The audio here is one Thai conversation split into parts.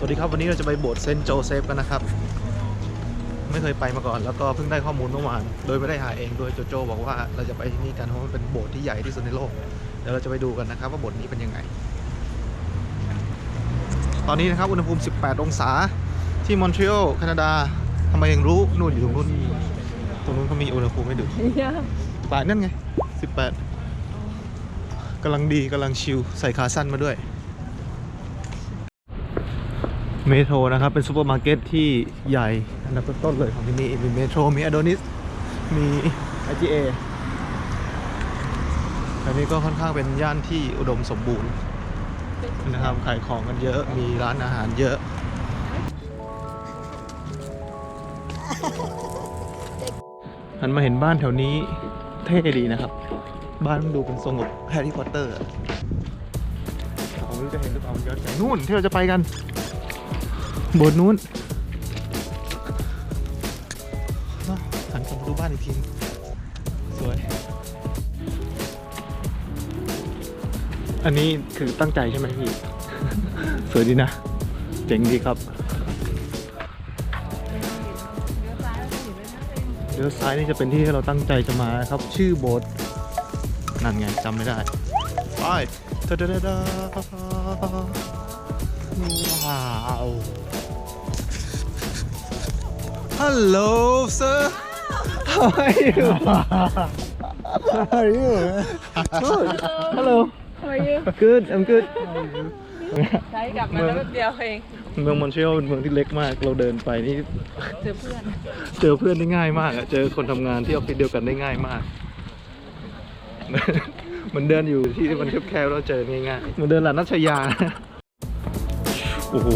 สวัสดีครับวันนี้เราจะไปโบสถ์เซนต์โจเซฟกันนะครับ ไม่เคยไปมาก่อน แล้วก็เพิ่งได้ข้อมูลเมื่อวานโดยไม่ได้หาเองโดยโจโจบอกว่าเราจะไปที่นี่กันเพราะมันเป็นโบสถ์ที่ใหญ่ที่สุดในโลกเดี๋ยวเราจะไปดูกันนะครับว่าโบสถ์นี้เป็นยังไง ตอนนี้นะครับอุณหภูมิ 18 องศาที่มอนทรีออลแคนาดาทำไมยังรู้นู่นอยู่ตรงนู้นตรงนู้นเขามีอุณหภูมิให้ดูป่านั่นไง 18กำลังดีกำลังชิลใส่ขาสั้นมาด้วย เมโทรนะครับ เป็นซูเปอร์มาร์เก็ตที่ใหญ่ อันดับต้นๆเลยของที่นี่ มีเมโทร มีอ d โดนิส มี IGA อันนี้ก็ค่อนข้างเป็นย่านที่อุดมสมบูรณ์นะครับ ขายของกันเยอะ มีร้านอาหารเยอะ หันมาเห็นบ้านแถวนี้เท่ดีนะครับ บ้านมันดูเป็นทรงแบบแฮร์รี่พอตเตอร์อะผมไม่รู้จะเห็นหรือเปล่ามันย้อนแสงนู่นที่เราจะไปกันโบสถ์นู้นเนอะหันกลับมาดูบ้านอีกทีสวย อันนี้คือตั้งใจใช่ไหมพี่ สวยดีนะ เจ๋งดีครับเลี้ยวซ้ายนี่จะเป็นที่ที่เราตั้งใจจะมาครับ ชื่อโบสถ์นั่นไงจำไม่ได้ไปตะดะดะดะว้าว Hello sir How are you How are you Good Hello How are you? Good I'm good ใช้กลับมาแล้วแป๊บเดียวเองเมืองมอนทรีออลเป็นเมืองที่เล็กมาก เราเดินไปนี่เจอเพื่อนเจอเพื่อนได้ง่ายมากอะเจอคนทำงานที่ออฟฟิศเดียวกันได้ง่ายมาก เหมือนเดินอยู่ที่มันแคบๆแล้วเจอง่ายๆเหมือนเดินหลานนัชยา โอ้โห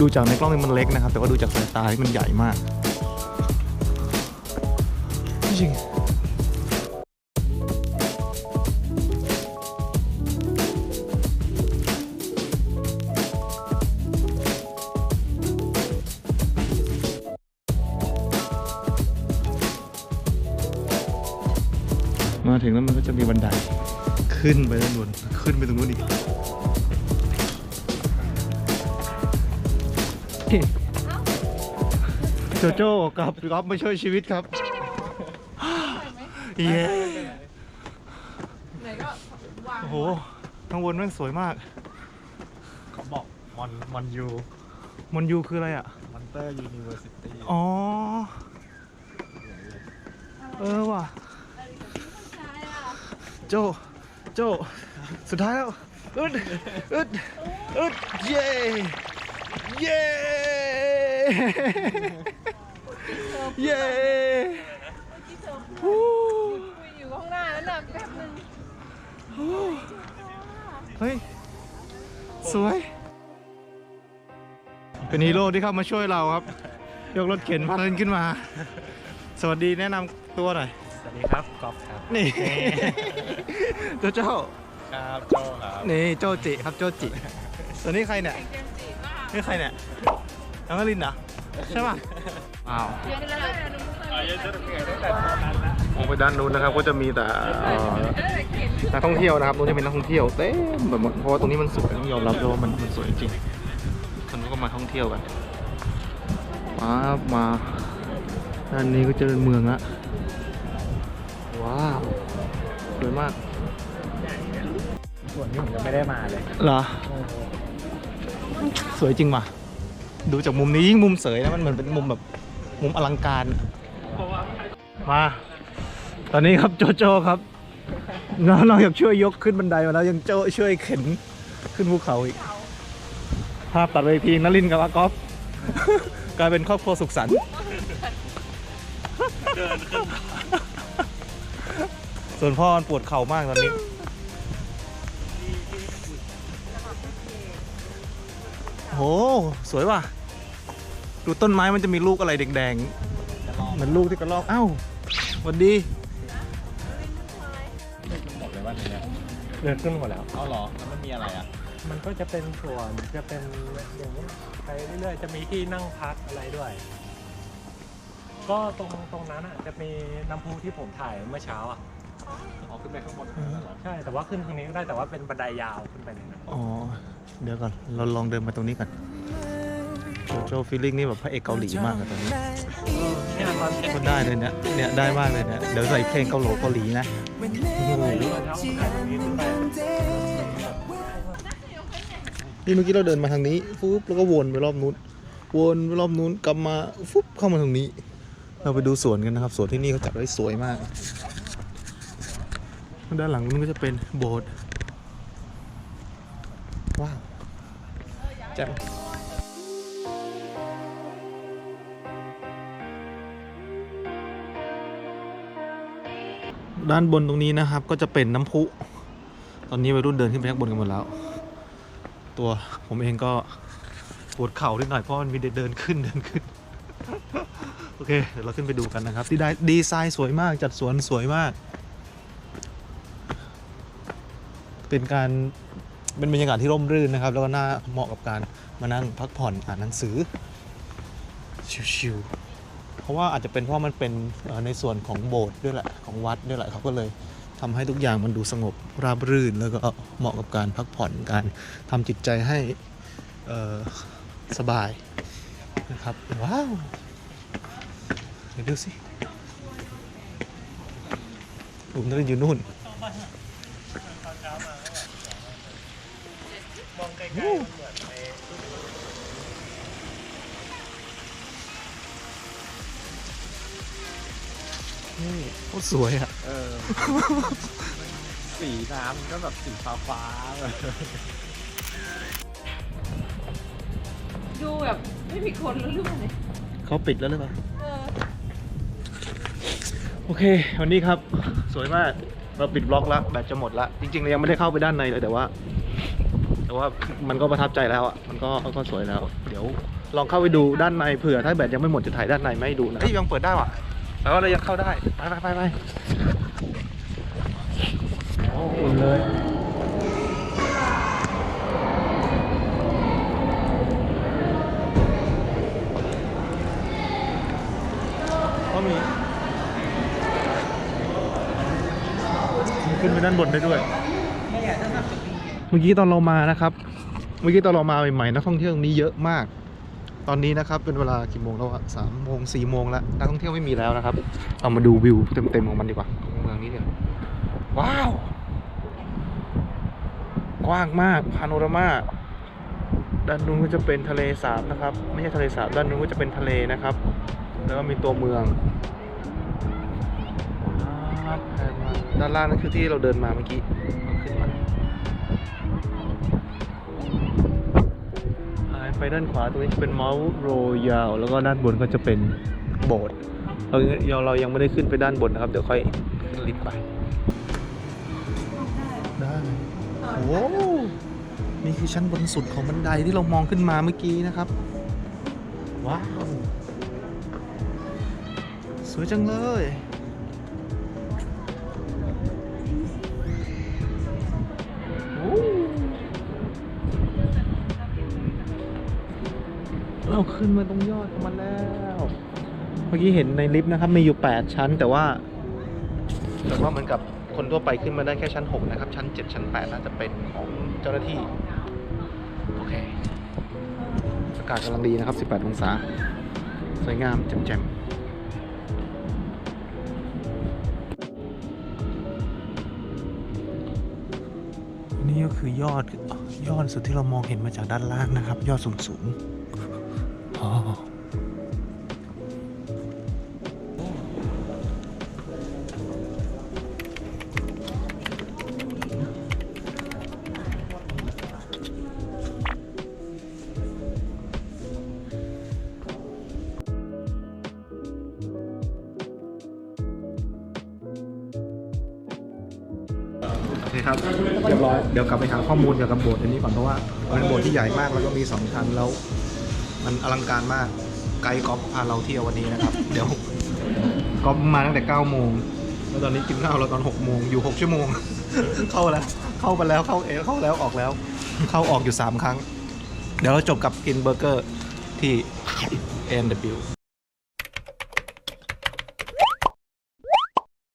ดูจากในกล้องนี่มันเล็กนะครับ แต่ว่าดูจากสายตาที่มันใหญ่มาก จริงมาถึงแล้วมันก็จะมีบันไดขึ้นไปด้านบนขึ้นไปตรงนู้นอีก โจโจ้กับก๊อฟมาช่วยชีวิตครับเย้ไหนก็วางโอ้โหข้างบนแม่งสวยมาก เขาบอกมอนมอนยูมอนยูคืออะไรอะมอนเตอร์ยูนิเวอร์ซิตี้อ๋อ เออว่ะ โจ โจ สุดท้ายแล้ว อึด อึด อึด เย้ เย้ เย้ฮู้คุยอยู่ข้างหน้าแล้วน่ะแป๊บนึงเฮ้ย สวย เป็นฮีโร่ที่เข้ามาช่วยเราครับ ยกรถเข็นพาเล่นขึ้นมา สวัสดีแนะนำตัวหน่อย สวัสดีครับกอล์ฟครับ นี่ เจ้าเจ้า ครับโจครับ นี่โจจิครับโจจิ ตัวนี้ใครเนี่ยเจมส์จีบ้า นี่ใครเนี่ยน้องอลินเหรอ ใช่ป่ะว้าวเดี๋ยวจะได้อนุมุขอายุจะเกิดตั้งแต่ตอนนั้นนะมองไปด้านนู้นนะครับ ก็จะมีแต่เอ่อเอ้ยเข็นนักท่องเที่ยวนะครับตรงนี้เป็นนักท่องเที่ยวเต็มแบบหมดเพราะว่าตรงนี้มันสวยต้องยอมรับเลยว่ามันมันสวยจริงคนก็มาท่องเที่ยวกันมามาด้านนี้ก็จะเป็นเมืองละว้าวสวยมากส่วนนี้ผมยังไม่ได้มาเลยเหรอ สวยจริงว่ะ ดูจากมุมนี้ยิ่งมุมเสยนะมันเหมือนเป็นมุมแบบมุมอลังการอะมา ตอนนี้ครับโจโจครับนอกนอกจากช่วยยกขึ้นบันไดมาแล้วยังโจช่วยเข็นขึ้นภูเขาอีก ภาพตัดไปอีกทีนลินทร์กับอากอฟกลายเป็นครอบครัวสุขสันต์ส่วนพ่อมันปวดเข่ามากตอนนี้ ห สวยว่ะ ดูต้นไม้มันจะมีลูกอะไรแดงๆ เหมือนลูกที่กระรอก เอ้าสวัสดีหมดเลยว่าเนี่ยเดินขึ้นหมดแล้ว เอาเหรอแล้วมันมีอะไรอะ มันก็จะเป็นส่วนจะเป็นอย่างนี้ไปเรื่อยๆ จะมีที่นั่งพักอะไรด้วย ก็ตรงตรงนั้นอะจะมีน้ำพุที่ผมถ่ายเมื่อเช้าอะ อ๋ออกขึ้นไปข้างบนใช่แต่ว่าขึ้นทางนี้ก็ได้แต่ว่าเป็นบันไดยาวขึ้นไปเลยนะอ๋อ เดี๋ยวก่อน เราลองเดินมาตรงนี้ก่อนโจโจฟีลลิ่งนี่แบบพระเอกเกาหลีมากอะตรงนี้เนี่ยตอนก็ได้เลยเนี่ยเนี่ยได้มากเลยเนี่ยเดี๋ยวใส่เพลงเกาหลีเกาหลีนะโอ้โหเช้าถ่ายตรงนี้ขึ้นไปนี่เมื่อกี้เราเดินมาทางนี้ฟุบแล้วก็วนไปรอบนู้น วนไปรอบนู้นกลับมาฟุบเข้ามาทางนี้ เราไปดูสวนกันนะครับ สวนที่นี่เขาจัดไว้สวยมาก ด้านหลังนู้นก็จะเป็นโบสถ์ว้าวแจ่มด้านบนตรงนี้นะครับก็จะเป็นน้ำพุ ตอนนี้วัยรุ่นเดินขึ้นไปข้างบนกันหมดแล้ว ตัวผมเองก็ปวดเข่านิดหน่อยเพราะมันมีเดินขึ้นเดินขึ้น โอเค เดี๋ยวเราขึ้นไปดูกันนะครับ ที่ได้ดีไซน์สวยมากจัดสวนสวยมาก เป็นการเป็นบรรยากาศที่ร่มรื่นนะครับ แล้วก็น่าเหมาะกับการมานั่งพักผ่อนอ่านหนังสือชิวๆเพราะว่าอาจจะเป็นเพราะมันเป็นในส่วนของโบสถ์ด้วยแหละของวัดด้วยแหละเขาก็เลยทำให้ทุกอย่างมันดูสงบราบรื่น แล้วก็เหมาะกับการพักผ่อนการทำจิตใจให้สบายนะครับ ว้าวเดี๋ยวดูสิผมนั่งอยู่นู่น มองไกลๆมันเหมือนในนี่โคตรสวยอะ เออ สีน้ำก็แบบสีฟ้าฟ้าๆแบบดูแบบไม่มีคนแล้วหรือเปล่าเนี่ยเขาปิดแล้วหรือเปล่า เออ โอเค วันนี้ครับ สวยมาก เราปิดบล็อกแล้วแบตจะหมดละจริงๆเรายังไม่ได้เข้าไปด้านในเลยแต่ว่า แต่ว่ามันก็ประทับใจแล้วอะมันก็ก็สวยแล้ว เดี๋ยวลองเข้าไปดูด้านในเผื่อถ้าแบตยังไม่หมดจะถ่ายด้านในไม่ให้ดูนะเฮ้ยยังเปิดได้ว่ะแปลว่าเรายังเข้าได้ไปไปไปไปโอ้อุ่นเลย ก็มี ขึ้นไปด้านบนได้ด้วย เมื่อกี้ตอนเรามานะครับ เมื่อกี้ตอนเรามาใหม่ๆนักท่องเที่ยวตรงนี้เยอะมาก ตอนนี้นะครับเป็นเวลากี่โมงแล้วอะสามโมงสี่โมงแล้วนักท่องเที่ยวไม่มีแล้วนะครับ เอามาดูวิวเต็มๆของมันดีกว่าของเมืองนี้เดี๋ยวว้าวกว้างมากพาโนรามาด้านนู้นก็จะเป็นทะเลสาบนะครับ ไม่ใช่ทะเลสาบด้านนู้นก็จะเป็นทะเลนะครับ แล้วก็มีตัวเมือง ด้านล่างนั่นคือที่เราเดินมาเมื่อกี้ขึ้นมาไปด้านขวาตรงนี้เป็นเมาส์โรยาลแล้วก็ด้านบนก็จะเป็นโบสถ์เราเราเรายังไม่ได้ขึ้นไปด้านบนนะครับ เดี๋ยวค่อยขึ้นลิฟต์ไปได้โอ้นี่คือชั้นบนสุดของบันไดที่เรามองขึ้นมาเมื่อกี้นะครับ ว้าว สวยจังเลย ขึ้นมาตรงยอดของมันแล้ว เมื่อกี้เห็นในลิฟต์นะครับ มีอยู่ 8 ชั้น แต่ว่าแต่ว่าเหมือนกับคนทั่วไปขึ้นมาได้แค่ชั้น 6 นะครับ ชั้น 7 ชั้น 8 น่าจะเป็นของเจ้าหน้าที่ โอเค อากาศกำลังดีนะครับ 18 องศา สวยงามแจ่มๆนี่ก็คือยอดยอดสุดที่เรามองเห็นมาจากด้านล่างนะครับ ยอดสูงสูง โอเคครับเรียบร้อยเดี๋ยวกลับไปหาข้อมูลเกี่ยวกับโบสถ์อันนี้ก่อนเพราะว่ามันเป็นโบสถ์ที่ใหญ่มากแล้วก็มีสองชั้นแล้ว มันอลังการมาก ไกด์ก๊อฟพาเราเที่ยววันนี้นะครับ เดี๋ยวก๊อฟมาตั้งแต่9โมงแล้วตอนนี้กินข้าวเราตอน6โมงอยู่ 6 ชั่วโมง เข้าแล้ว เข้าไปแล้วเข้าเอเข้าแล้วออกแล้ว เข้าออกอยู่ 3 ครั้ง เดี๋ยวเราจบกับกินเบอร์เกอร์ที่ N W